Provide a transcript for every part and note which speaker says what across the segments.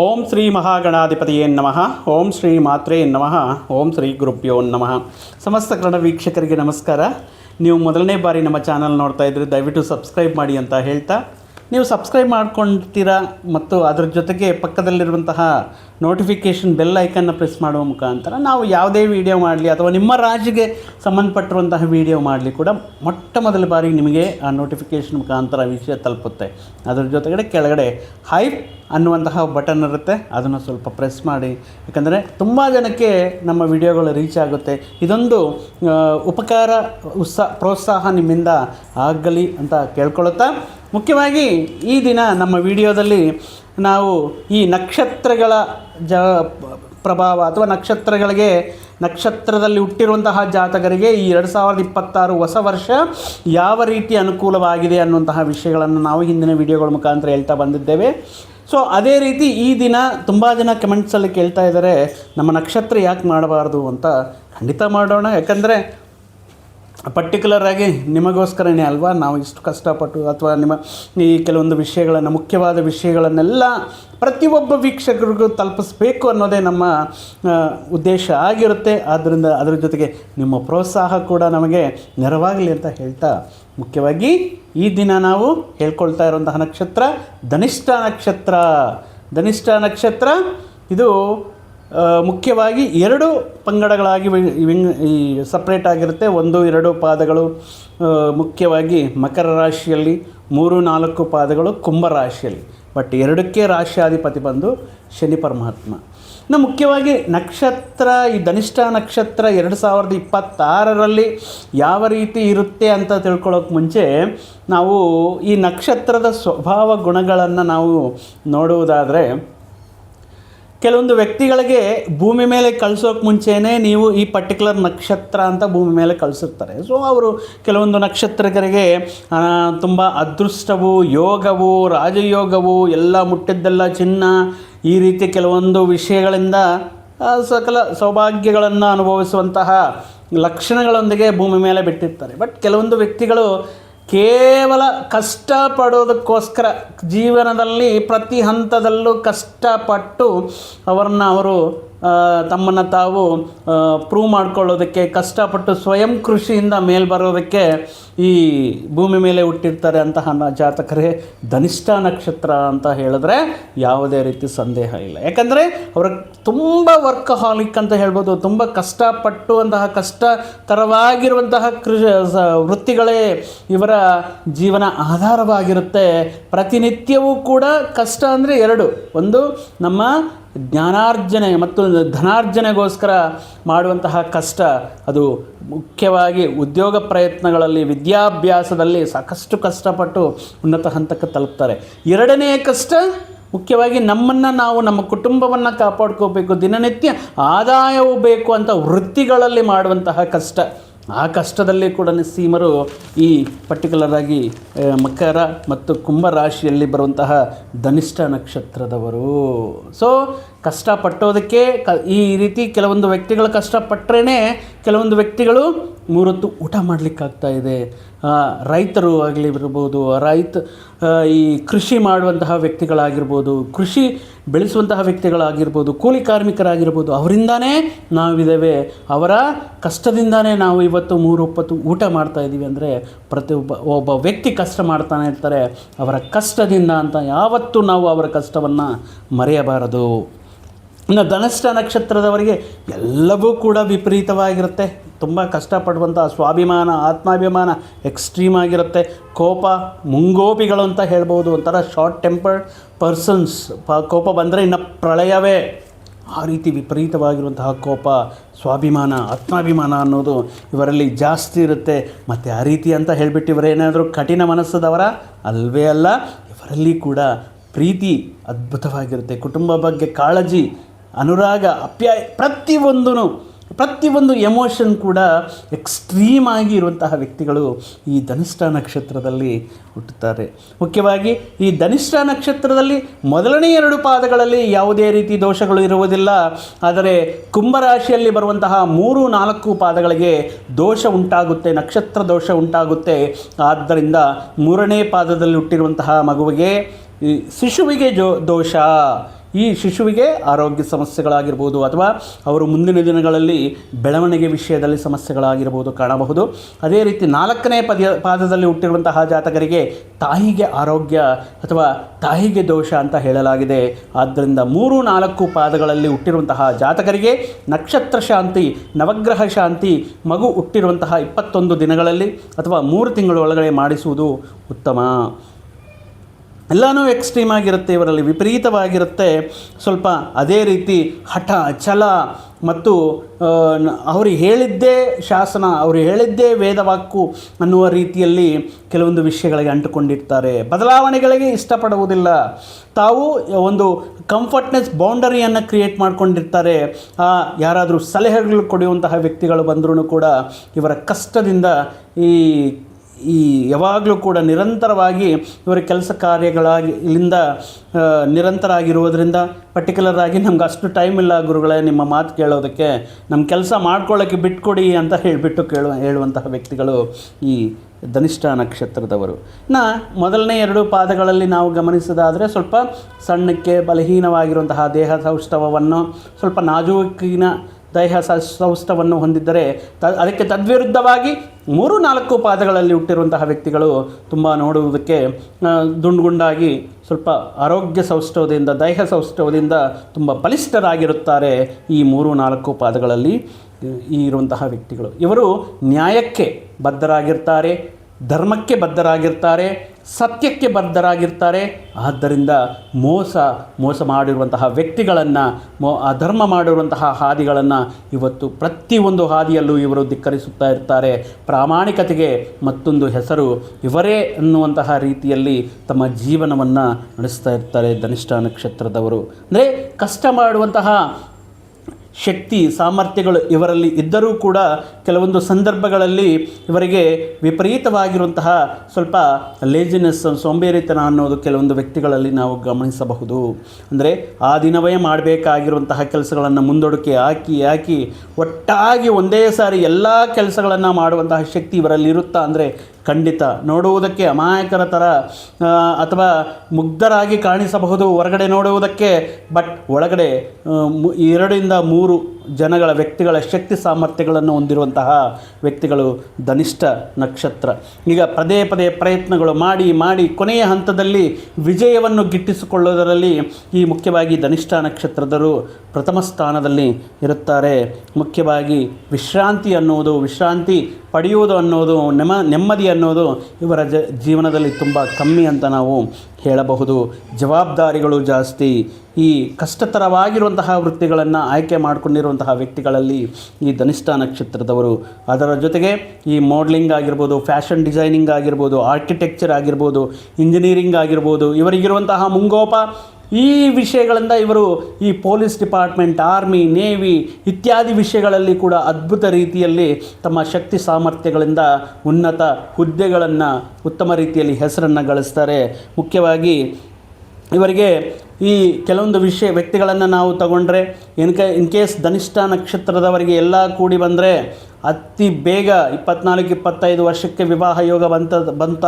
Speaker 1: ಓಂ ಶ್ರೀ ಮಹಾಗಣಾಧಿಪತಿಯೇ ನಮಃ. ಓಂ ಶ್ರೀ ಮಾತ್ರೇ ನಮಃ. ಓಂ ಶ್ರೀ ಗುರುಭ್ಯೋ ನಮಃ. ಸಮಸ್ತ ಕನ್ನಡ ವೀಕ್ಷಕರಿಗೆ ನಮಸ್ಕಾರ. ನೀವು ಮೊದಲನೇ ಬಾರಿ ನಮ್ಮ ಚಾನಲ್ ನೋಡ್ತಾ ಇದ್ದರೆ ದಯವಿಟ್ಟು ಸಬ್ಸ್ಕ್ರೈಬ್ ಮಾಡಿ ಅಂತ ಹೇಳ್ತಾ. ನೀವು ಸಬ್ಸ್ಕ್ರೈಬ್ ಮಾಡ್ಕೊಳ್ತೀರಾ ಮತ್ತು ಅದರ ಜೊತೆಗೆ ಪಕ್ಕದಲ್ಲಿರುವಂತಹ ನೋಟಿಫಿಕೇಷನ್ ಬೆಲ್ ಐಕನ್ನ ಪ್ರೆಸ್ ಮಾಡುವ ಮುಖಾಂತರ ನಾವು ಯಾವುದೇ ವಿಡಿಯೋ ಮಾಡಲಿ ಅಥವಾ ನಿಮ್ಮ ರಾಜ್ಯಗೆ ಸಂಬಂಧಪಟ್ಟಿರುವಂತಹ ವಿಡಿಯೋ ಮಾಡಲಿ ಕೂಡ ಮೊಟ್ಟ ಮೊದಲ ಬಾರಿ ನಿಮಗೆ ಆ ನೋಟಿಫಿಕೇಷನ್ ಮುಖಾಂತರ ವಿಷಯ ತಲುಪುತ್ತೆ. ಅದರ ಜೊತೆಗಡೆ ಕೆಳಗಡೆ ಹೈಪ್ ಅನ್ನುವಂತಹ ಬಟನ್ ಇರುತ್ತೆ. ಅದನ್ನು ಸ್ವಲ್ಪ ಪ್ರೆಸ್ ಮಾಡಿ. ಯಾಕಂದರೆ ತುಂಬ ಜನಕ್ಕೆ ನಮ್ಮ ವಿಡಿಯೋಗಳು ರೀಚ್ ಆಗುತ್ತೆ. ಇದೊಂದು ಉಪಕಾರ ಉತ್ಸಾಹ ಪ್ರೋತ್ಸಾಹ ನಿಮ್ಮಿಂದ ಆಗಲಿ ಅಂತ ಕೇಳ್ಕೊಳ್ಳುತ್ತಾ ಮುಖ್ಯವಾಗಿ ಈ ದಿನ ನಮ್ಮ ವಿಡಿಯೋದಲ್ಲಿ ನಾವು ಈ ನಕ್ಷತ್ರಗಳ ಜ, ಪ್ರಭಾವ ಅಥವಾ ನಕ್ಷತ್ರಗಳಿಗೆ, ನಕ್ಷತ್ರದಲ್ಲಿ ಹುಟ್ಟಿರುವಂತಹ ಜಾತಕರಿಗೆ ಈ ಎರಡು ಸಾವಿರದ ಇಪ್ಪತ್ತಾರು ಹೊಸ ವರ್ಷ ಯಾವ ರೀತಿ ಅನುಕೂಲವಾಗಿದೆ ಅನ್ನುವಂತಹ ವಿಷಯಗಳನ್ನು ನಾವು ಹಿಂದಿನ ವಿಡಿಯೋಗಳ ಮುಖಾಂತರ ಹೇಳ್ತಾ ಬಂದಿದ್ದೇವೆ. ಸೊ ಅದೇ ರೀತಿ ಈ ದಿನ ತುಂಬ ಜನ ಕಮೆಂಟ್ಸಲ್ಲಿ ಕೇಳ್ತಾ ಇದ್ದಾರೆ, ನಮ್ಮ ನಕ್ಷತ್ರ ಯಾಕೆ ಮಾಡಬಾರ್ದು ಅಂತ ಖಂಡಿತ ಮಾಡೋಣ. ಯಾಕಂದರೆ ಪರ್ಟಿಕ್ಯುಲರ್ ಆಗಿ ನಿಮಗೋಸ್ಕರನೇ ಅಲ್ವಾ? ನಾವು ಇಷ್ಟು ಕಷ್ಟಪಟ್ಟು ಅಥವಾ ನಿಮ್ಮ ಈ ಕೆಲವೊಂದು ವಿಷಯಗಳನ್ನು, ಮುಖ್ಯವಾದ ವಿಷಯಗಳನ್ನೆಲ್ಲ ಪ್ರತಿಯೊಬ್ಬ ವೀಕ್ಷಕರಿಗೂ ತಲುಪಿಸ್ಬೇಕು ಅನ್ನೋದೇ ನಮ್ಮ ಉದ್ದೇಶ ಆಗಿರುತ್ತೆ. ಆದ್ದರಿಂದ ಅದರ ಜೊತೆಗೆ ನಿಮ್ಮ ಪ್ರೋತ್ಸಾಹ ಕೂಡ ನಮಗೆ ನೆರವಾಗಲಿ ಅಂತ ಹೇಳ್ತಾ ಮುಖ್ಯವಾಗಿ ಈ ದಿನ ನಾವು ಹೇಳ್ಕೊಳ್ತಾ ಇರುವಂತಹ ನಕ್ಷತ್ರ ಧನಿಷ್ಠ ನಕ್ಷತ್ರ. ಧನಿಷ್ಠ ನಕ್ಷತ್ರ, ಇದು ಮುಖ್ಯವಾಗಿ ಎರಡು ಪಂಗಡಗಳಾಗಿ ವಿಂಗ್ ಈ ಸಪ್ರೇಟ್ ಆಗಿರುತ್ತೆ. ಒಂದು, ಎರಡು ಪಾದಗಳು ಮುಖ್ಯವಾಗಿ ಮಕರ ರಾಶಿಯಲ್ಲಿ, ಮೂರು, ನಾಲ್ಕು ಪಾದಗಳು ಕುಂಭ ರಾಶಿಯಲ್ಲಿ. ಬಟ್ ಎರಡಕ್ಕೆ ರಾಶಿಯಾಧಿಪತಿ ಬಂದು ಶನಿ ಪರಮಾತ್ಮ. ಇನ್ನು ಮುಖ್ಯವಾಗಿ ನಕ್ಷತ್ರ, ಈ ಧನಿಷ್ಠ ನಕ್ಷತ್ರ ಎರಡು ಸಾವಿರದ ಇಪ್ಪತ್ತಾರರಲ್ಲಿ ಯಾವ ರೀತಿ ಇರುತ್ತೆ ಅಂತ ತಿಳ್ಕೊಳ್ಳೋಕೆ ಮುಂಚೆ ನಾವು ಈ ನಕ್ಷತ್ರದ ಸ್ವಭಾವ ಗುಣಗಳನ್ನು ನಾವು ನೋಡುವುದಾದರೆ ಕೆಲವೊಂದು ವ್ಯಕ್ತಿಗಳಿಗೆ ಭೂಮಿ ಮೇಲೆ ಕಳಿಸೋಕೆ ಮುಂಚೆನೇ ನೀವು ಈ ಪರ್ಟಿಕ್ಯುಲರ್ ನಕ್ಷತ್ರ ಅಂತ ಭೂಮಿ ಮೇಲೆ ಕಳಿಸಿರ್ತಾರೆ ಸೊ ಅವರು ಕೆಲವೊಂದು ನಕ್ಷತ್ರಕರಿಗೆ ತುಂಬ ಅದೃಷ್ಟವು, ಯೋಗವು, ರಾಜಯೋಗವು, ಎಲ್ಲ ಮುಟ್ಟಿದ್ದೆಲ್ಲ ಚಿನ್ನ, ಈ ರೀತಿ ಕೆಲವೊಂದು ವಿಷಯಗಳಿಂದ ಸಕಲ ಸೌಭಾಗ್ಯಗಳನ್ನು ಅನುಭವಿಸುವಂತಹ ಲಕ್ಷಣಗಳೊಂದಿಗೆ ಭೂಮಿ ಮೇಲೆ ಬಿಟ್ಟಿರ್ತಾರೆ. ಬಟ್ ಕೆಲವೊಂದು ವ್ಯಕ್ತಿಗಳು ಕೇವಲ ಕಷ್ಟಪಡೋದಕ್ಕೋಸ್ಕರ ಜೀವನದಲ್ಲಿ ಪ್ರತಿ ಹಂತದಲ್ಲೂ ಕಷ್ಟಪಟ್ಟು ಅವರನ್ನು ಅವರು ತಮ್ಮನ್ನು ತಾವು ಪ್ರೂವ್ ಮಾಡ್ಕೊಳ್ಳೋದಕ್ಕೆ ಕಷ್ಟಪಟ್ಟು ಸ್ವಯಂ ಕೃಷಿಯಿಂದ ಮೇಲ್ ಬರೋದಕ್ಕೆ ಈ ಭೂಮಿ ಮೇಲೆ ಹುಟ್ಟಿರ್ತಾರೆ ಅಂತಹ ಜಾತಕರೇ ಧನಿಷ್ಠ ನಕ್ಷತ್ರ ಅಂತ ಹೇಳಿದ್ರೆ ಯಾವುದೇ ರೀತಿ ಸಂದೇಹ ಇಲ್ಲ. ಯಾಕಂದರೆ ಅವರ ತುಂಬ ವರ್ಕಹಾಲಿಕ್ ಅಂತ ಹೇಳ್ಬೋದು, ತುಂಬ ಕಷ್ಟಪಟ್ಟು ಅಂತಹ ಕಷ್ಟಕರವಾಗಿರುವಂತಹ ಕೃಷಿ ವೃತ್ತಿಗಳೇ ಇವರ ಜೀವನ ಆಧಾರವಾಗಿರುತ್ತೆ. ಪ್ರತಿನಿತ್ಯವೂ ಕೂಡ ಕಷ್ಟ ಅಂದರೆ ಎರಡು. ಒಂದು, ನಮ್ಮ ಜ್ಞಾನಾರ್ಜನೆ ಮತ್ತು ಧನಾರ್ಜನೆಗೋಸ್ಕರ ಮಾಡುವಂತಹ ಕಷ್ಟ, ಅದು ಮುಖ್ಯವಾಗಿ ಉದ್ಯೋಗ ಪ್ರಯತ್ನಗಳಲ್ಲಿ, ವಿದ್ಯಾಭ್ಯಾಸದಲ್ಲಿ ಸಾಕಷ್ಟು ಕಷ್ಟಪಟ್ಟು ಉನ್ನತ ಹಂತಕ್ಕೆ ತಲುಪ್ತಾರೆ. ಎರಡನೇ ಕಷ್ಟ ಮುಖ್ಯವಾಗಿ ನಮ್ಮನ್ನು ನಾವು ನಮ್ಮ ಕುಟುಂಬವನ್ನು ಕಾಪಾಡ್ಕೋಬೇಕು, ದಿನನಿತ್ಯ ಆದಾಯವು ಬೇಕು ಅಂತ ವೃತ್ತಿಗಳಲ್ಲಿ ಮಾಡುವಂತಹ ಕಷ್ಟ. ಆ ಕಷ್ಟದಲ್ಲಿ ಕೂಡ ಸೀಮರು ಈ ಪರ್ಟಿಕ್ಯುಲರ್ ಆಗಿ ಮಕರ ಮತ್ತು ಕುಂಭ ರಾಶಿಯಲ್ಲಿ ಬರುವಂತಹ ಧನಿಷ್ಠ ನಕ್ಷತ್ರದವರು. ಸೊ ಕಷ್ಟಪಟ್ಟೋದಕ್ಕೆ ಕ, ಈ ರೀತಿ ಕೆಲವೊಂದು ವ್ಯಕ್ತಿಗಳು ಕಷ್ಟಪಟ್ಟರೇ ಕೆಲವೊಂದು ವ್ಯಕ್ತಿಗಳು ಮೂರೊತ್ತು ಊಟ ಮಾಡಲಿಕ್ಕಾಗ್ತಾ ಇದೆ. ರೈತರು ಆಗಲಿ ಇರ್ಬೋದು ರೈತ ಈ ಕೃಷಿ ಮಾಡುವಂತಹ ವ್ಯಕ್ತಿಗಳಾಗಿರ್ಬೋದು, ಕೃಷಿ ಬೆಳೆಸುವಂತಹ ವ್ಯಕ್ತಿಗಳಾಗಿರ್ಬೋದು, ಕೂಲಿ ಕಾರ್ಮಿಕರಾಗಿರ್ಬೋದು, ಅವರಿಂದಾನೇ ನಾವಿದ್ದೇವೆ. ಅವರ ಕಷ್ಟದಿಂದಾನೇ ನಾವು ಇವತ್ತು ಮೂರು ಒಪ್ಪತ್ತು ಊಟ ಮಾಡ್ತಾ ಇದ್ದೀವಿ ಅಂದರೆ ಪ್ರತಿಯೊಬ್ಬ ಒಬ್ಬ ವ್ಯಕ್ತಿ ಕಷ್ಟ ಮಾಡ್ತಾನೆ ಇರ್ತಾರೆ ಅವರ ಕಷ್ಟದಿಂದ ಅಂತ ಯಾವತ್ತೂ ನಾವು ಅವರ ಕಷ್ಟವನ್ನು ಮರೆಯಬಾರದು. ಇನ್ನು ಧನಸ್ಥ ನಕ್ಷತ್ರದವರಿಗೆ ಎಲ್ಲವೂ ಕೂಡ ವಿಪರೀತವಾಗಿರುತ್ತೆ. ತುಂಬ ಕಷ್ಟಪಡುವಂಥ ಸ್ವಾಭಿಮಾನ, ಆತ್ಮಾಭಿಮಾನ ಎಕ್ಸ್ಟ್ರೀಮ್ ಆಗಿರುತ್ತೆ. ಕೋಪ, ಮುಂಗೋಪಿಗಳು ಅಂತ ಹೇಳ್ಬೋದು. ಒಂಥರ ಶಾರ್ಟ್ ಟೆಂಪರ್ಡ್ ಪರ್ಸನ್ಸ್ ಪ, ಕೋಪ ಬಂದರೆ ಇನ್ನು ಪ್ರಳಯವೇ. ಆ ರೀತಿ ವಿಪರೀತವಾಗಿರುವಂತಹ ಕೋಪ, ಸ್ವಾಭಿಮಾನ, ಆತ್ಮಾಭಿಮಾನ ಅನ್ನೋದು ಇವರಲ್ಲಿ ಜಾಸ್ತಿ ಇರುತ್ತೆ. ಮತ್ತು ಆ ರೀತಿ ಅಂತ ಹೇಳಿಬಿಟ್ಟು ಇವರೇನಾದರೂ ಕಠಿಣ ಮನಸ್ಸದವರ? ಅಲ್ವೇ ಅಲ್ಲ. ಇವರಲ್ಲಿ ಕೂಡ ಪ್ರೀತಿ ಅದ್ಭುತವಾಗಿರುತ್ತೆ. ಕುಟುಂಬ ಬಗ್ಗೆ ಕಾಳಜಿ ಅನುರಾಗ ಅಪ್ಯಾಯ ಪ್ರತಿಯೊಂದೂ ಪ್ರತಿಯೊಂದು ಎಮೋಷನ್ ಕೂಡ ಎಕ್ಸ್ಟ್ರೀಮ್ ಆಗಿ ಇರುವಂತಹ ವ್ಯಕ್ತಿಗಳು ಈ ಧನಿಷ್ಠ ನಕ್ಷತ್ರದಲ್ಲಿ ಹುಟ್ಟುತ್ತಾರೆ. ಮುಖ್ಯವಾಗಿ ಈ ಧನಿಷ್ಠ ನಕ್ಷತ್ರದಲ್ಲಿ ಮೊದಲನೇ ಎರಡು ಪಾದಗಳಲ್ಲಿ ಯಾವುದೇ ರೀತಿ ದೋಷಗಳು ಇರುವುದಿಲ್ಲ. ಆದರೆ ಕುಂಭರಾಶಿಯಲ್ಲಿ ಬರುವಂತಹ ಮೂರು, ನಾಲ್ಕು ಪಾದಗಳಿಗೆ ದೋಷ ಉಂಟಾಗುತ್ತೆ, ನಕ್ಷತ್ರ ದೋಷ ಉಂಟಾಗುತ್ತೆ. ಆದ್ದರಿಂದ ಮೂರನೇ ಪಾದದಲ್ಲಿ ಹುಟ್ಟಿರುವಂತಹ ಮಗುವಿಗೆ ಈ ಶಿಶುವಿಗೆ ಜೋ, ದೋಷ. ಈ ಶಿಶುವಿಗೆ ಆರೋಗ್ಯ ಸಮಸ್ಯೆಗಳಾಗಿರ್ಬೋದು ಅಥವಾ ಅವರು ಮುಂದಿನ ದಿನಗಳಲ್ಲಿ ಬೆಳವಣಿಗೆ ವಿಷಯದಲ್ಲಿ ಸಮಸ್ಯೆಗಳಾಗಿರ್ಬೋದು ಕಾಣಬಹುದು. ಅದೇ ರೀತಿ ನಾಲ್ಕನೇ ಪದ ಪಾದದಲ್ಲಿ ಹುಟ್ಟಿರುವಂತಹ ಜಾತಕರಿಗೆ ತಾಯಿಗೆ ಆರೋಗ್ಯ ಅಥವಾ ತಾಯಿಗೆ ದೋಷ ಅಂತ ಹೇಳಲಾಗಿದೆ. ಆದ್ದರಿಂದ ಮೂರು, ನಾಲ್ಕು ಪಾದಗಳಲ್ಲಿ ಹುಟ್ಟಿರುವಂತಹ ಜಾತಕರಿಗೆ ನಕ್ಷತ್ರ ಶಾಂತಿ, ನವಗ್ರಹ ಶಾಂತಿ, ಮಗು ಹುಟ್ಟಿರುವಂತಹ ಇಪ್ಪತ್ತೊಂದು ದಿನಗಳಲ್ಲಿ ಅಥವಾ ಮೂರು ತಿಂಗಳ ಒಳಗಡೆ ಮಾಡಿಸುವುದು ಉತ್ತಮ. ಎಲ್ಲನೂ ಎಕ್ಸ್ಟ್ರೀಮ್ ಆಗಿರುತ್ತೆ, ಇವರಲ್ಲಿ ವಿಪರೀತವಾಗಿರುತ್ತೆ. ಸ್ವಲ್ಪ ಅದೇ ರೀತಿ ಹಠ, ಛಲ ಮತ್ತು ಅವರು ಹೇಳಿದ್ದೇ ಶಾಸನ, ಅವರು ಹೇಳಿದ್ದೇ ವೇದವಾಕ್ಕು ಅನ್ನುವ ರೀತಿಯಲ್ಲಿ ಕೆಲವೊಂದು ವಿಷಯಗಳಿಗೆ ಅಂಟುಕೊಂಡಿರ್ತಾರೆ. ಬದಲಾವಣೆಗಳಿಗೆ ಇಷ್ಟಪಡುವುದಿಲ್ಲ. ತಾವು ಒಂದು ಕಂಫರ್ಟ್ನೆಸ್ ಬೌಂಡರಿಯನ್ನು ಕ್ರಿಯೇಟ್ ಮಾಡ್ಕೊಂಡಿರ್ತಾರೆ. ಯಾರಾದರೂ ಸಲಹೆಗಳು ಕೊಡುವಂತಹ ವ್ಯಕ್ತಿಗಳು ಬಂದರೂ ಕೂಡ ಇವರ ಕಷ್ಟದಿಂದ ಈ ಈ ಯಾವಾಗಲೂ ಕೂಡ ನಿರಂತರವಾಗಿ ಇವರ ಕೆಲಸ ಕಾರ್ಯಗಳಾಗಿ ಇಲ್ಲಿಂದ ನಿರಂತರ ಆಗಿರುವುದರಿಂದ ಪರ್ಟಿಕ್ಯುಲರ್ ಆಗಿ ನಮ್ಗೆ ಅಷ್ಟು ಟೈಮ್ ಇಲ್ಲ ಗುರುಗಳೇ ನಿಮ್ಮ ಮಾತು ಕೇಳೋದಕ್ಕೆ. ನಮ್ಮ ಕೆಲಸ ಮಾಡ್ಕೊಳ್ಳೋಕ್ಕೆ ಬಿಟ್ಕೊಡಿ ಅಂತ ಹೇಳಿಬಿಟ್ಟು ಕೇಳುವ, ಹೇಳುವಂತಹ ವ್ಯಕ್ತಿಗಳು ಈ ಧನಿಷ್ಠ ನಕ್ಷತ್ರದವರು. ನಾ ಮೊದಲನೇ ಎರಡು ಪಾದಗಳಲ್ಲಿ ನಾವು ಗಮನಿಸೋದಾದರೆ ಸ್ವಲ್ಪ ಸಣ್ಣಕ್ಕೆ ಬಲಹೀನವಾಗಿರುವಂತಹ ದೇಹ ಸೌಷ್ಠವವನ್ನು ಸ್ವಲ್ಪ ನಾಜೂಕಿನ ದೇಹ ಸೌಷ್ಠವನ್ನು ಹೊಂದಿದ್ದರೆ ತ, ಅದಕ್ಕೆ ತದ್ವಿರುದ್ಧವಾಗಿ ಮೂರು ನಾಲ್ಕು ಪಾದಗಳಲ್ಲಿ ಹುಟ್ಟಿರುವಂತಹ ವ್ಯಕ್ತಿಗಳು ತುಂಬ ನೋಡುವುದಕ್ಕೆ ದುಂಡುಗುಂಡಾಗಿ ಸ್ವಲ್ಪ ಆರೋಗ್ಯ ಸೌಷ್ಠವದಿಂದ, ದೈಹ ಸೌಷ್ಠವದಿಂದ ತುಂಬ ಬಲಿಷ್ಠರಾಗಿರುತ್ತಾರೆ ಈ ಮೂರು ನಾಲ್ಕು ಪಾದಗಳಲ್ಲಿ ಈ ಇರುವಂತಹ ವ್ಯಕ್ತಿಗಳು. ಇವರು ನ್ಯಾಯಕ್ಕೆ ಬದ್ಧರಾಗಿರ್ತಾರೆ ಧರ್ಮಕ್ಕೆ ಬದ್ಧರಾಗಿರ್ತಾರೆ, ಸತ್ಯಕ್ಕೆ ಬದ್ಧರಾಗಿರ್ತಾರೆ. ಆದ್ದರಿಂದ ಮೋಸ ಮೋಸ ಮಾಡಿರುವಂತಹ ವ್ಯಕ್ತಿಗಳನ್ನು, ಮೋ ಅಧರ್ಮ ಮಾಡಿರುವಂತಹ ಹಾದಿಗಳನ್ನು ಇವತ್ತು ಪ್ರತಿಯೊಂದು ಹಾದಿಯಲ್ಲೂ ಇವರು ಧಿಕ್ಕರಿಸುತ್ತಾ ಇರ್ತಾರೆ. ಪ್ರಾಮಾಣಿಕತೆಗೆ ಮತ್ತೊಂದು ಹೆಸರು ಇವರೇ ಅನ್ನುವಂತಹ ರೀತಿಯಲ್ಲಿ ತಮ್ಮ ಜೀವನವನ್ನು ನಡೆಸ್ತಾ ಇರ್ತಾರೆ ಧನಿಷ್ಠ ನಕ್ಷತ್ರದವರು. ಅಂದರೆ ಕಷ್ಟ ಮಾಡುವಂತಹ ಶಕ್ತಿ, ಸಾಮರ್ಥ್ಯಗಳು ಇವರಲ್ಲಿ ಇದ್ದರೂ ಕೂಡ ಕೆಲವೊಂದು ಸಂದರ್ಭಗಳಲ್ಲಿ ಇವರಿಗೆ ವಿಪರೀತವಾಗಿರುವಂತಹ ಸ್ವಲ್ಪ ಲೇಜಿನೆಸ್ ಸೋಂಬೇರಿತನ ಅನ್ನೋದು ಕೆಲವೊಂದು ವ್ಯಕ್ತಿಗಳಲ್ಲಿ ನಾವು ಗಮನಿಸಬಹುದು. ಅಂದರೆ ಆ ದಿನವೇ ಮಾಡಬೇಕಾಗಿರುವಂತಹ ಕೆಲಸಗಳನ್ನು ಮುಂದೊಡಕೆ ಹಾಕಿ ಹಾಕಿ ಒಟ್ಟಾಗಿ ಒಂದೇ ಸಾರಿ ಎಲ್ಲ ಕೆಲಸಗಳನ್ನು ಮಾಡುವಂತಹ ಶಕ್ತಿ ಇವರಲ್ಲಿ ಇರುತ್ತಾ ಅಂದರೆ ಖಂಡಿತ. ನೋಡುವುದಕ್ಕೆ ಅಮಾಯಕರ ಥರ ಅಥವಾ ಮುಗ್ಧರಾಗಿ ಕಾಣಿಸಬಹುದು ಹೊರಗಡೆ ನೋಡುವುದಕ್ಕೆ ಬಟ್ ಒಳಗಡೆ ಎರಡರಿಂದ ಮೂರು ಜನಗಳ ವ್ಯಕ್ತಿಗಳ ಶಕ್ತಿ ಸಾಮರ್ಥ್ಯಗಳನ್ನು ಹೊಂದಿರುವಂತಹ ವ್ಯಕ್ತಿಗಳು ಧನಿಷ್ಠ ನಕ್ಷತ್ರ. ಈಗ ಪದೇ ಪದೇ ಪ್ರಯತ್ನಗಳು ಮಾಡಿ ಮಾಡಿ ಕೊನೆಯ ಹಂತದಲ್ಲಿ ವಿಜಯವನ್ನು ಗಿಟ್ಟಿಸಿಕೊಳ್ಳುವುದರಲ್ಲಿ ಈ ಮುಖ್ಯವಾಗಿ ಧನಿಷ್ಠ ನಕ್ಷತ್ರದರು ಪ್ರಥಮ ಸ್ಥಾನದಲ್ಲಿ ಇರುತ್ತಾರೆ. ಮುಖ್ಯವಾಗಿ ವಿಶ್ರಾಂತಿ ಅನ್ನುವುದು, ವಿಶ್ರಾಂತಿ ಪಡೆಯುವುದು ಅನ್ನೋದು ನೆಮ, ನೆಮ್ಮದಿ ಅನ್ನೋದು ಇವರ ಜ, ಜೀವನದಲ್ಲಿ ತುಂಬ ಕಮ್ಮಿ ಅಂತ ನಾವು ಹೇಳಬಹುದು. ಜವಾಬ್ದಾರಿಗಳು ಜಾಸ್ತಿ. ಈ ಕಷ್ಟತರವಾಗಿರುವಂತಹ ವೃತ್ತಿಗಳನ್ನು ಆಯ್ಕೆ ಮಾಡಿಕೊಂಡಿರುವಂತಹ ವ್ಯಕ್ತಿಗಳಲ್ಲಿ ಈ ಧನಿಷ್ಠ ನಕ್ಷತ್ರದವರು. ಅದರ ಜೊತೆಗೆ ಈ ಮಾಡಲಿಂಗ್ ಆಗಿರ್ಬೋದು ಫ್ಯಾಷನ್ ಡಿಸೈನಿಂಗ್ ಆಗಿರ್ಬೋದು ಆರ್ಕಿಟೆಕ್ಚರ್ ಆಗಿರ್ಬೋದು ಇಂಜಿನಿಯರಿಂಗ್ ಆಗಿರ್ಬೋದು, ಇವರಿಗಿರುವಂತಹ ಮುಂಗೋಪ ಈ ವಿಷಯಗಳಿಂದ ಇವರು ಈ ಪೊಲೀಸ್ ಡಿಪಾರ್ಟ್ಮೆಂಟ್, ಆರ್ಮಿ, ನೇವಿ ಇತ್ಯಾದಿ ವಿಷಯಗಳಲ್ಲಿ ಕೂಡ ಅದ್ಭುತ ರೀತಿಯಲ್ಲಿ ತಮ್ಮ ಶಕ್ತಿ ಸಾಮರ್ಥ್ಯಗಳಿಂದ ಉನ್ನತ ಹುದ್ದೆಗಳನ್ನು ಉತ್ತಮ ರೀತಿಯಲ್ಲಿ ಹೆಸರನ್ನು ಗಳಿಸ್ತಾರೆ. ಮುಖ್ಯವಾಗಿ ಇವರಿಗೆ ಈ ಕೆಲವೊಂದು ವಿಷಯ ವ್ಯಕ್ತಿಗಳನ್ನು ನಾವು ತಗೊಂಡ್ರೆ, ಇನ್ ಕೆ, ಇನ್ ಕೇಸ್ ಧನಿಷ್ಠ ನಕ್ಷತ್ರದವರಿಗೆ ಎಲ್ಲ ಕೂಡಿ ಬಂದರೆ ಅತಿ ಬೇಗ ಇಪ್ಪತ್ನಾಲ್ಕು, ಇಪ್ಪತ್ತೈದು ವರ್ಷಕ್ಕೆ ವಿವಾಹ ಯೋಗ ಬಂತ ಬಂತ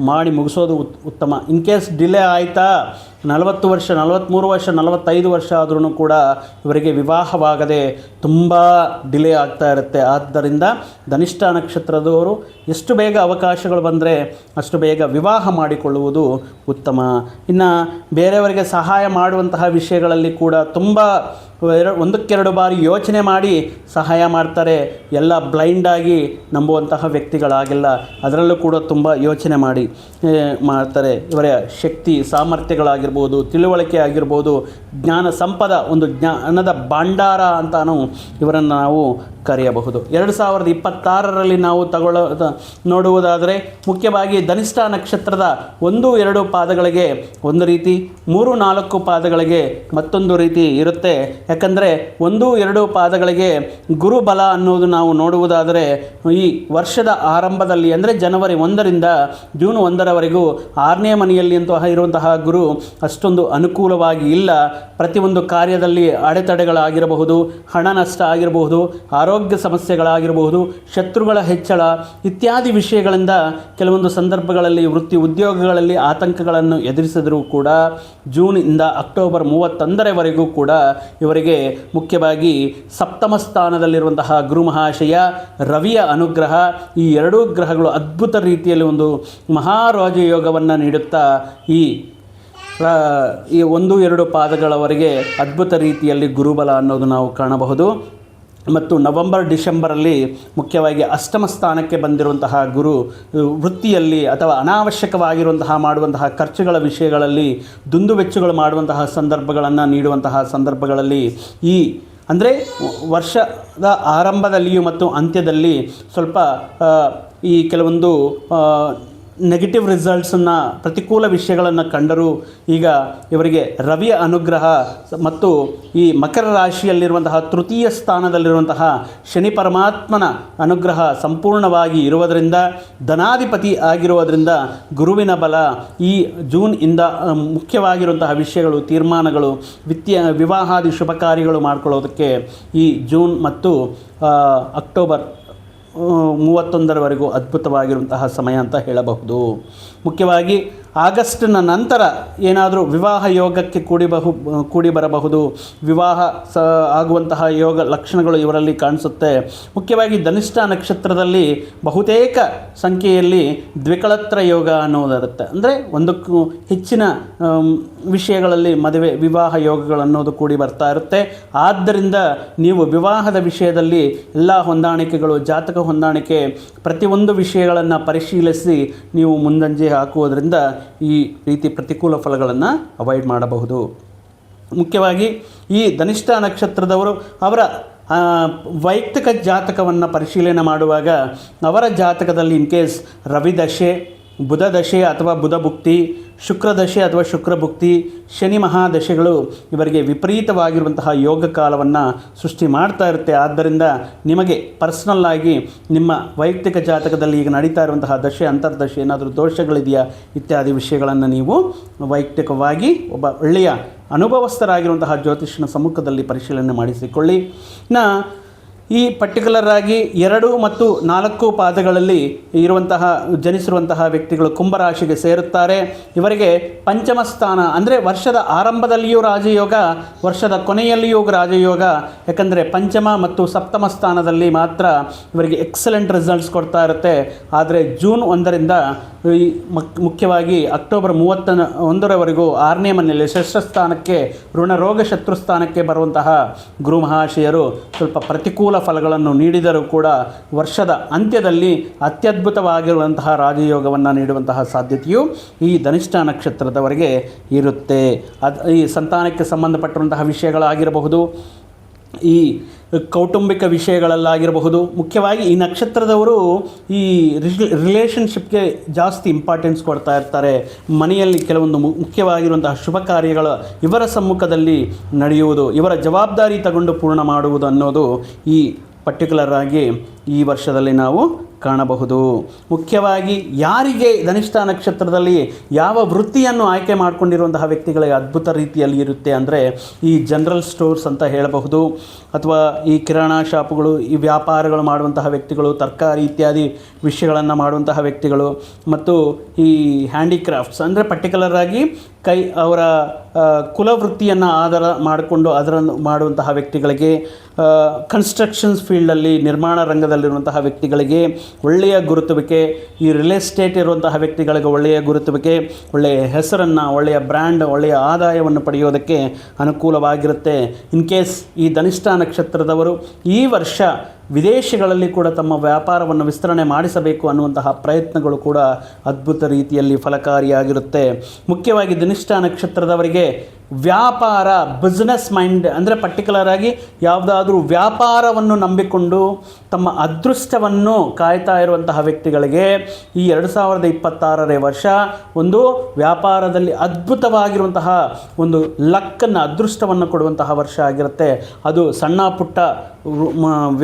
Speaker 1: ಮಾಡಿ ಮುಗಿಸೋದು ಉತ್ ಉತ್ತಮ. ಇನ್ ಕೇಸ್ ಡಿಲೇ ಆಯಿತಾ, ನಲವತ್ತು ವರ್ಷ ನಲವತ್ತ್ಮೂರು ವರ್ಷ, ನಲವತ್ತೈದು ವರ್ಷ ಆದ್ರೂ ಕೂಡ ಇವರಿಗೆ ವಿವಾಹವಾಗದೆ ತುಂಬ ಡಿಲೇ ಆಗ್ತಾ ಇರುತ್ತೆ. ಆದ್ದರಿಂದ ಧನಿಷ್ಠ ನಕ್ಷತ್ರದವರು ಎಷ್ಟು ಬೇಗ ಅವಕಾಶಗಳು ಬಂದರೆ ಅಷ್ಟು ಬೇಗ ವಿವಾಹ ಮಾಡಿಕೊಳ್ಳುವುದು ಉತ್ತಮ. ಇನ್ನು ಬೇರೆಯವರಿಗೆ ಸಹಾಯ ಮಾಡುವಂತಹ ವಿಷಯಗಳಲ್ಲಿ ಕೂಡ ತುಂಬ ಎರ- ಒಂದಕ್ಕೆರಡು ಬಾರಿ ಯೋಚನೆ ಮಾಡಿ ಸಹಾಯ ಮಾಡ್ತಾರೆ. ಎಲ್ಲ ಬ್ಲೈಂಡಾಗಿ ನಂಬುವಂತಹ ವ್ಯಕ್ತಿಗಳಾಗಿಲ್ಲ. ಅದರಲ್ಲೂ ಕೂಡ ತುಂಬ ಯೋಚನೆ ಮಾಡಿ. ಏ, ಮಾಡ್ತಾರೆ. ಇವರ ಶಕ್ತಿ ಸಾಮರ್ಥ್ಯಗಳಾಗಿರ್ಬೋದು ತಿಳುವಳಿಕೆ ಆಗಿರ್ಬೋದು ಜ್ಞಾನ ಸಂಪದ ಒಂದು ಜ್ಞಾನದ ಭಂಡಾರ ನಾವು ಇವರನ್ನು ನಾವು ಕರೆಯಬಹುದು. ಎರಡು ಸಾವಿರದ ಇಪ್ಪತ್ತಾರರಲ್ಲಿ ನಾವು ತಗೊಳ್ಳೋ ನೋಡುವುದಾದರೆ ಮುಖ್ಯವಾಗಿ ಧನಿಷ್ಠ ನಕ್ಷತ್ರದ ಒಂದು, ಎರಡು ಪಾದಗಳಿಗೆ ಒಂದು ರೀತಿ, ಮೂರು, ನಾಲ್ಕು ಪಾದಗಳಿಗೆ ಮತ್ತೊಂದು ರೀತಿ ಇರುತ್ತೆ. ಯಾಕಂದರೆ ಒಂದು, ಎರಡು ಪಾದಗಳಿಗೆ ಗುರುಬಲ ಅನ್ನೋದು ನಾವು ನೋಡುವುದಾದರೆ ಈ ವರ್ಷದ ಆರಂಭದಲ್ಲಿ, ಅಂದರೆ ಜನವರಿ ಒಂದರಿಂದ ಜೂನ್ ಒಂದರವರೆಗೂ ಆರನೇ ಮನೆಯಲ್ಲಿ ಅಂತ ಇರುವಂತಹ ಗುರು ಅಷ್ಟೊಂದು ಅನುಕೂಲವಾಗಿ ಇಲ್ಲ. ಪ್ರತಿಯೊಂದು ಕಾರ್ಯದಲ್ಲಿ ಅಡೆತಡೆಗಳಾಗಿರಬಹುದು, ಹಣ ನಷ್ಟ ಆಗಿರಬಹುದು ಸಮಸ್ಯೆಗಳಾಗಿರಬಹುದು, ಶತ್ರುಗಳ ಹೆಚ್ಚಳ ಇತ್ಯಾದಿ ವಿಷಯಗಳಿಂದ ಕೆಲವೊಂದು ಸಂದರ್ಭಗಳಲ್ಲಿ ವೃತ್ತಿ ಉದ್ಯೋಗಗಳಲ್ಲಿ ಆತಂಕಗಳನ್ನು ಎದುರಿಸಿದರೂ ಕೂಡ ಜೂನಿಂದ ಅಕ್ಟೋಬರ್ ಮೂವತ್ತೊಂದರವರೆಗೂ ಕೂಡ ಇವರಿಗೆ ಮುಖ್ಯವಾಗಿ ಸಪ್ತಮ ಸ್ಥಾನದಲ್ಲಿರುವಂತಹ ಗುರು ಮಹಾಶಯ ರವಿಯ ಅನುಗ್ರಹ ಈ ಎರಡೂ ಗ್ರಹಗಳು ಅದ್ಭುತ ರೀತಿಯಲ್ಲಿ ಒಂದು ಮಹಾರಾಜಯೋಗವನ್ನು ನೀಡುತ್ತಾ ಈ ಈ ಒಂದು ಎರಡು ಪಾದಗಳವರೆಗೆ ಅದ್ಭುತ ರೀತಿಯಲ್ಲಿ ಗುರುಬಲ ಅನ್ನೋದು ನಾವು ಕಾಣಬಹುದು. ಮತ್ತು ನವೆಂಬರ್, ಡಿಸೆಂಬರಲ್ಲಿ ಮುಖ್ಯವಾಗಿ ಅಷ್ಟಮ ಸ್ಥಾನಕ್ಕೆ ಬಂದಿರುವಂತಹ ಗುರು ವೃತ್ತಿಯಲ್ಲಿ ಅಥವಾ ಅನಾವಶ್ಯಕವಾಗಿರುವಂತಹ ಮಾಡುವಂತಹ ಖರ್ಚುಗಳ ವಿಷಯಗಳಲ್ಲಿ ದುಂದುವೆಚ್ಚುಗಳು ಮಾಡುವಂತಹ ಸಂದರ್ಭಗಳನ್ನು ನೀಡುವಂತಹ ಸಂದರ್ಭಗಳಲ್ಲಿ ಈ, ಅಂದರೆ ವರ್ಷದ ಆರಂಭದಲ್ಲಿಯೂ ಮತ್ತು ಅಂತ್ಯದಲ್ಲಿ ಸ್ವಲ್ಪ ಈ ಕೆಲವೊಂದು ನೆಗೆಟಿವ್ ರಿಸಲ್ಟ್ಸನ್ನು ಪ್ರತಿಕೂಲ ವಿಷಯಗಳನ್ನು ಕಂಡರೂ ಈಗ ಇವರಿಗೆ ರವಿಯ ಅನುಗ್ರಹ ಮತ್ತು ಈ ಮಕರ ರಾಶಿಯಲ್ಲಿರುವಂತಹ ತೃತೀಯ ಸ್ಥಾನದಲ್ಲಿರುವಂತಹ ಶನಿ ಪರಮಾತ್ಮನ ಅನುಗ್ರಹ ಸಂಪೂರ್ಣವಾಗಿ ಇರುವುದರಿಂದ, ಧನಾಧಿಪತಿ ಆಗಿರುವುದರಿಂದ ಗುರುವಿನ ಬಲ ಈ ಜೂನ್ ಇಂದ ಮುಖ್ಯವಾಗಿರುವಂತಹ ವಿಷಯಗಳು, ತೀರ್ಮಾನಗಳು, ವಿತ್ತೀಯ, ವಿವಾಹಾದಿ ಶುಭ ಕಾರ್ಯಗಳು ಮಾಡ್ಕೊಳ್ಳೋದಕ್ಕೆ ಈ ಜೂನ್ ಮತ್ತು ಅಕ್ಟೋಬರ್ ಮೂವತ್ತೊಂದರವರೆಗೂ ಅದ್ಭುತವಾಗಿರುವಂತಹ ಸಮಯ ಅಂತ ಹೇಳಬಹುದು. ಮುಖ್ಯವಾಗಿ ಆಗಸ್ಟ್ನ ನಂತರ ಏನಾದರೂ ವಿವಾಹ ಯೋಗಕ್ಕೆ ಕೂಡಿ ಬಹು ಕೂಡಿ ಬರಬಹುದು. ವಿವಾಹ ಸ ಆಗುವಂತಹ ಯೋಗ ಲಕ್ಷಣಗಳು ಇವರಲ್ಲಿ ಕಾಣಿಸುತ್ತೆ. ಮುಖ್ಯವಾಗಿ ಧನಿಷ್ಠ ನಕ್ಷತ್ರದಲ್ಲಿ ಬಹುತೇಕ ಸಂಖ್ಯೆಯಲ್ಲಿ ದ್ವಿಕಳತ್ರ ಯೋಗ ಅನ್ನೋದಿರುತ್ತೆ. ಅಂದರೆ ಒಂದಕ್ಕೂ ಹೆಚ್ಚಿನ ವಿಷಯಗಳಲ್ಲಿ ಮದುವೆ, ವಿವಾಹ ಯೋಗಗಳು ಅನ್ನೋದು ಕೂಡಿ ಬರ್ತಾ ಇರುತ್ತೆ. ಆದ್ದರಿಂದ ನೀವು ವಿವಾಹದ ವಿಷಯದಲ್ಲಿ ಎಲ್ಲ ಹೊಂದಾಣಿಕೆಗಳು, ಜಾತಕ ಹೊಂದಾಣಿಕೆ ಪ್ರತಿಯೊಂದು ವಿಷಯಗಳನ್ನು ಪರಿಶೀಲಿಸಿ ನೀವು ಮುಂದಂಜೆ ಹಾಕುವುದರಿಂದ ಈ ರೀತಿ ಪ್ರತಿಕೂಲ ಫಲಗಳನ್ನು ಅವಾಯ್ಡ್ ಮಾಡಬಹುದು. ಮುಖ್ಯವಾಗಿ ಈ ಧನಿಷ್ಠ ನಕ್ಷತ್ರದವರು ಅವರ ವೈಯಕ್ತಿಕ ಜಾತಕವನ್ನು ಪರಿಶೀಲನೆ ಮಾಡುವಾಗ ಅವರ ಜಾತಕದಲ್ಲಿ ಇನ್ ಕೇಸ್ ರವಿದಶೆ, ಬುಧ ದಶೆ ಅಥವಾ ಬುಧ ಭುಕ್ತಿ ಶುಕ್ರ ದಶೆ ಅಥವಾ ಶುಕ್ರಭುಕ್ತಿ, ಶನಿ ಮಹಾದಶೆಗಳು ಇವರಿಗೆ ವಿಪರೀತವಾಗಿರುವಂತಹ ಯೋಗ ಕಾಲವನ್ನು ಸೃಷ್ಟಿ ಮಾಡ್ತಾ ಇರುತ್ತೆ. ಆದ್ದರಿಂದ ನಿಮಗೆ ಪರ್ಸ್ನಲ್ ಆಗಿ ನಿಮ್ಮ ವೈಯಕ್ತಿಕ ಜಾತಕದಲ್ಲಿ ಈಗ ನಡೀತಾ ಇರುವಂತಹ ದಶೆ, ಅಂತರ್ದಶೆ ಏನಾದರೂ ದೋಷಗಳಿದೆಯಾ ಇತ್ಯಾದಿ ವಿಷಯಗಳನ್ನು ನೀವು ವೈಯಕ್ತಿಕವಾಗಿ ಒಬ್ಬ ಒಳ್ಳೆಯ ಅನುಭವಸ್ಥರಾಗಿರುವಂತಹ ಜ್ಯೋತಿಷ್ಯನ ಸಮ್ಮುಖದಲ್ಲಿ ಪರಿಶೀಲನೆ ಮಾಡಿಸಿಕೊಳ್ಳಿ. ಇನ್ನು ಈ ಪರ್ಟಿಕ್ಯುಲರ್ ಆಗಿ ಎರಡು ಮತ್ತು ನಾಲ್ಕು ಪಾದಗಳಲ್ಲಿ ಇರುವಂತಹ, ಜನಿಸಿರುವಂತಹ ವ್ಯಕ್ತಿಗಳು ಕುಂಭರಾಶಿಗೆ ಸೇರುತ್ತಾರೆ. ಇವರಿಗೆ ಪಂಚಮ ಸ್ಥಾನ ಅಂದರೆ ವರ್ಷದ ಆರಂಭದಲ್ಲಿಯೂ ರಾಜಯೋಗ, ವರ್ಷದ ಕೊನೆಯಲ್ಲಿಯೂ ರಾಜಯೋಗ. ಯಾಕಂದರೆ ಪಂಚಮ ಮತ್ತು ಸಪ್ತಮ ಸ್ಥಾನದಲ್ಲಿ ಮಾತ್ರ ಇವರಿಗೆ ಎಕ್ಸಲೆಂಟ್ ರಿಸಲ್ಟ್ಸ್ ಕೊಡ್ತಾ ಇರುತ್ತೆ. ಆದರೆ ಜೂನ್ ಒಂದರಿಂದ ಈ ಮುಖ್ಯವಾಗಿ ಅಕ್ಟೋಬರ್ ಮೂವತ್ತ ಒಂದರವರೆಗೂ ಆರನೇ ಮನೆಯಲ್ಲಿ ಷಷ್ಠ ಸ್ಥಾನಕ್ಕೆ ಋಣರೋಗ ಶತ್ರು ಸ್ಥಾನಕ್ಕೆ ಬರುವಂತಹ ಗುರು ಮಹಾಶಯರು ಸ್ವಲ್ಪ ಪ್ರತಿಕೂಲ ಫಲಗಳನ್ನು ನೀಡಿದರೂ ಕೂಡ ವರ್ಷದ ಅಂತ್ಯದಲ್ಲಿ ಅತ್ಯದ್ಭುತವಾಗಿರುವಂತಹ ರಾಜಯೋಗವನ್ನು ನೀಡುವಂತಹ ಸಾಧ್ಯತೆಯು ಈ ಧನಿಷ್ಠ ನಕ್ಷತ್ರದವರೆಗೆ ಇರುತ್ತೆ. ಅದು ಈ ಸಂತಾನಕ್ಕೆ ಸಂಬಂಧಪಟ್ಟಿರುವಂತಹ ವಿಷಯಗಳಾಗಿರಬಹುದು. ಈ ಕೌಟುಂಬಿಕ ವಿಷಯಗಳಲ್ಲಾಗಿರಬಹುದು. ಮುಖ್ಯವಾಗಿ ಈ ನಕ್ಷತ್ರದವರು ಈ ರಿಲೇಷನ್ಶಿಪ್ಗೆ ಜಾಸ್ತಿ ಇಂಪಾರ್ಟೆನ್ಸ್ ಕೊಡ್ತಾ ಇರ್ತಾರೆ. ಮನೆಯಲ್ಲಿ ಕೆಲವೊಂದು ಮುಖ್ಯವಾಗಿರುವಂತಹ ಶುಭ ಕಾರ್ಯಗಳು ಇವರ ಸಮ್ಮುಖದಲ್ಲಿ ನಡೆಯುವುದು, ಇವರ ಜವಾಬ್ದಾರಿ ತಗೊಂಡು ಪೂರ್ಣ ಮಾಡುವುದು ಅನ್ನೋದು ಈ ಪರ್ಟಿಕ್ಯುಲರ್ ಆಗಿ ಈ ವರ್ಷದಲ್ಲಿ ನಾವು ಕಾಣಬಹುದು. ಮುಖ್ಯವಾಗಿ ಯಾರಿಗೆ ಧನಿಷ್ಠ ನಕ್ಷತ್ರದಲ್ಲಿ ಯಾವ ವೃತ್ತಿಯನ್ನು ಆಯ್ಕೆ ಮಾಡಿಕೊಂಡಿರುವಂತಹ ವ್ಯಕ್ತಿಗಳಿಗೆ ಅದ್ಭುತ ರೀತಿಯಲ್ಲಿ ಇರುತ್ತೆ ಅಂದರೆ ಈ ಜನರಲ್ ಸ್ಟೋರ್ಸ್ ಅಂತ ಹೇಳಬಹುದು. ಅಥವಾ ಈ ಕಿರಾಣ ಶಾಪುಗಳು, ಈ ವ್ಯಾಪಾರಗಳು ಮಾಡುವಂತಹ ವ್ಯಕ್ತಿಗಳು, ತರಕಾರಿ ಇತ್ಯಾದಿ ವಿಷಯಗಳನ್ನು ಮಾಡುವಂತಹ ವ್ಯಕ್ತಿಗಳು, ಮತ್ತು ಈ ಹ್ಯಾಂಡಿಕ್ರಾಫ್ಟ್ಸ್ ಅಂದರೆ ಪರ್ಟಿಕ್ಯುಲರ್ ಆಗಿ ಕೈ, ಅವರ ಕುಲವೃತ್ತಿಯನ್ನು ಆಧಾರ ಮಾಡಿಕೊಂಡು ಅದರನ್ನು ಮಾಡುವಂತಹ ವ್ಯಕ್ತಿಗಳಿಗೆ ಕನ್ಸ್ಟ್ರಕ್ಷನ್ಸ್ ಫೀಲ್ಡಲ್ಲಿ ನಿರ್ಮಾಣ ರಂಗದಲ್ಲಿರುವಂತಹ ವ್ಯಕ್ತಿಗಳಿಗೆ ಒಳ್ಳೆಯ ಗುರುತುವಿಕೆ, ಈ ರಿಯಲ್ ಎಸ್ಟೇಟ್ ಇರುವಂತಹ ವ್ಯಕ್ತಿಗಳಿಗೆ ಒಳ್ಳೆಯ ಗುರುತುವಿಕೆ, ಒಳ್ಳೆಯ ಹೆಸರನ್ನು, ಒಳ್ಳೆಯ ಬ್ರ್ಯಾಂಡ್ ಒಳ್ಳೆಯ ಆದಾಯವನ್ನು ಪಡೆಯೋದಕ್ಕೆ ಅನುಕೂಲವಾಗಿರುತ್ತೆ. ಇನ್ ಕೇಸ್ ಈ ಧನಿಷ್ಠ ನಕ್ಷತ್ರದವರು ಈ ವರ್ಷ ವಿದೇಶಗಳಲ್ಲಿ ಕೂಡ ತಮ್ಮ ವ್ಯಾಪಾರವನ್ನು ವಿಸ್ತರಣೆ ಮಾಡಿಸಬೇಕು ಅನ್ನುವಂತಹ ಪ್ರಯತ್ನಗಳು ಕೂಡ ಅದ್ಭುತ ರೀತಿಯಲ್ಲಿ ಫಲಕಾರಿಯಾಗಿರುತ್ತೆ. ಮುಖ್ಯವಾಗಿ ಧನಿಷ್ಠ ನಕ್ಷತ್ರದವರಿಗೆ ವ್ಯಾಪಾರ ಬಿಸ್ನೆಸ್ ಮೈಂಡ್ ಅಂದರೆ ಪರ್ಟಿಕ್ಯುಲರ್ ಆಗಿ ಯಾವುದಾದ್ರೂ ವ್ಯಾಪಾರವನ್ನು ನಂಬಿಕೊಂಡು ತಮ್ಮ ಅದೃಷ್ಟವನ್ನು ಕಾಯ್ತಾ ಇರುವಂತಹ ವ್ಯಕ್ತಿಗಳಿಗೆ ಈ ಎರಡು ಸಾವಿರದ ಇಪ್ಪತ್ತಾರನೇ ವರ್ಷ ಒಂದು ವ್ಯಾಪಾರದಲ್ಲಿ ಅದ್ಭುತವಾಗಿರುವಂತಹ ಒಂದು ಲಕ್ಕನ್ನು, ಅದೃಷ್ಟವನ್ನು ಕೊಡುವಂತಹ ವರ್ಷ ಆಗಿರುತ್ತೆ. ಅದು ಸಣ್ಣ ಪುಟ್ಟ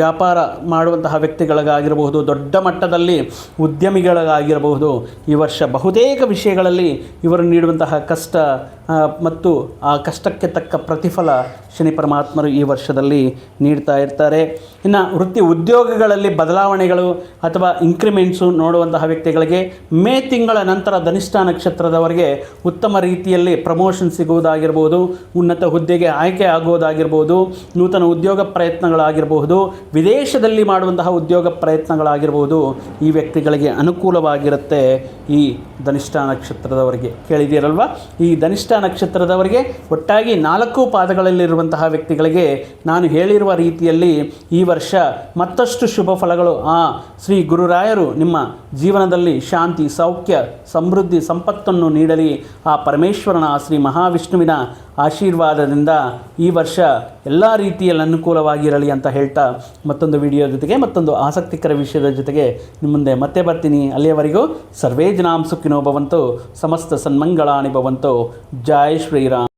Speaker 1: ವ್ಯಾಪಾರ ಮಾಡುವಂತಹ ವ್ಯಕ್ತಿಗಳಿಗಾಗಿರಬಹುದು, ದೊಡ್ಡ ಮಟ್ಟದಲ್ಲಿ ಉದ್ಯಮಿಗಳಿಗಾಗಿರಬಹುದು. ಈ ವರ್ಷ ಬಹುತೇಕ ವಿಷಯಗಳಲ್ಲಿ ಇವರು ನೀಡುವಂತಹ ಕಷ್ಟ ಮತ್ತು ಆ ಕಷ್ಟಕ್ಕೆ ತಕ್ಕ ಪ್ರತಿಫಲ ಶನಿ ಪರಮಾತ್ಮರು ಈ ವರ್ಷದಲ್ಲಿ ನೀಡ್ತಾ ಇರ್ತಾರೆ. ಇನ್ನು ವೃತ್ತಿ ಉದ್ಯೋಗಗಳಲ್ಲಿ ಬದಲಾವಣೆಗಳು ಅಥವಾ ಇನ್ಕ್ರಿಮೆಂಟ್ಸು ನೋಡುವಂತಹ ವ್ಯಕ್ತಿಗಳಿಗೆ ಮೇ ತಿಂಗಳ ನಂತರ ಧನಿಷ್ಠ ನಕ್ಷತ್ರದವರಿಗೆ ಉತ್ತಮ ರೀತಿಯಲ್ಲಿ ಪ್ರಮೋಷನ್ ಸಿಗುವುದಾಗಿರ್ಬೋದು, ಉನ್ನತ ಹುದ್ದೆಗೆ ಆಯ್ಕೆ ಆಗುವುದಾಗಿರ್ಬೋದು, ನೂತನ ಉದ್ಯೋಗ ಪ್ರಯತ್ನಗಳಾಗಿರಬಹುದು ವಿದೇಶದಲ್ಲಿ ಮಾಡುವಂತಹ ಉದ್ಯೋಗ ಪ್ರಯತ್ನಗಳಾಗಿರ್ಬೋದು ಈ ವ್ಯಕ್ತಿಗಳಿಗೆ ಅನುಕೂಲವಾಗಿರುತ್ತೆ ಈ ಧನಿಷ್ಠ ನಕ್ಷತ್ರದವರಿಗೆ. ಕೇಳಿದ್ದೀರಲ್ವ? ಈ ಧನಿಷ್ಠ ನಕ್ಷತ್ರದವರಿಗೆ ಒಟ್ಟಾಗಿ ನಾಲ್ಕು ಪಾದಗಳಲ್ಲಿರುವಂತಹ ವ್ಯಕ್ತಿಗಳಿಗೆ ನಾನು ಹೇಳಿರುವ ರೀತಿಯಲ್ಲಿ ಈ ವರ್ಷ ಮತ್ತಷ್ಟು ಶುಭ ಫಲಗಳು. ಆ, ಶ್ರೀ ಗುರುರಾಯರು ನಿಮ್ಮ ಜೀವನದಲ್ಲಿ ಶಾಂತಿ, ಸೌಖ್ಯ, ಸಮೃದ್ಧಿ, ಸಂಪತ್ತನ್ನು ನೀಡಲಿ. ಆ ಪರಮೇಶ್ವರನ ಶ್ರೀ ಮಹಾವಿಷ್ಣುವಿನ ಆಶೀರ್ವಾದದಿಂದ ಈ ವರ್ಷ ಎಲ್ಲ ರೀತಿಯಲ್ಲಿ ಅನುಕೂಲವಾಗಿರಲಿ ಅಂತ ಹೇಳ್ತಾ ಮತ್ತೊಂದು ವಿಡಿಯೋ ಜೊತೆಗೆ ಮತ್ತೊಂದು ಆಸಕ್ತಿಕರ ವಿಷಯದ ಜೊತೆಗೆ ನಿಮ್ಮ ಮುಂದೆ ಮತ್ತೆ ಬರ್ತೀನಿ. ಅಲ್ಲಿಯವರೆಗೂ ಸರ್ವೇ ಜನಾಂ ಸುಖಿನೋ ಭವಂತು, ಸಮಸ್ತ ಸನ್ಮಂಗಳಾನಿ ಭವಂತು. ಜೈ ಶ್ರೀರಾಮ್.